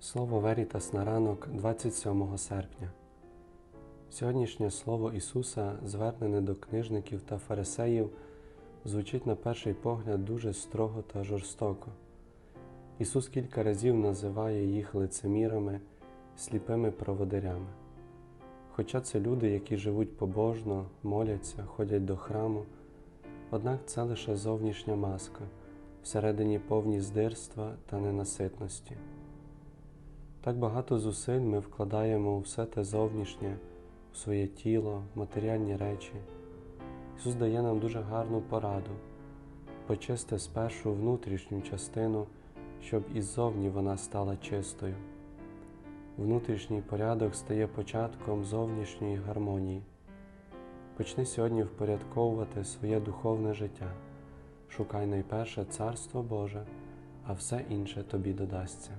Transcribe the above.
Слово Верітас на ранок 27 серпня. Сьогоднішнє слово Ісуса, звернене до книжників та фарисеїв, звучить на перший погляд дуже строго та жорстоко. Ісус кілька разів називає їх лицемірами, сліпими проводирями. Хоча це люди, які живуть побожно, моляться, ходять до храму, однак це лише зовнішня маска, всередині повні здирства та ненаситності. Так багато зусиль ми вкладаємо у все те зовнішнє, у своє тіло, матеріальні речі. Ісус дає нам дуже гарну пораду почисти спершу внутрішню частину, щоб і ззовні вона стала чистою. Внутрішній порядок стає початком зовнішньої гармонії. Почни сьогодні впорядковувати своє духовне життя. Шукай найперше Царство Боже, а все інше тобі додасться.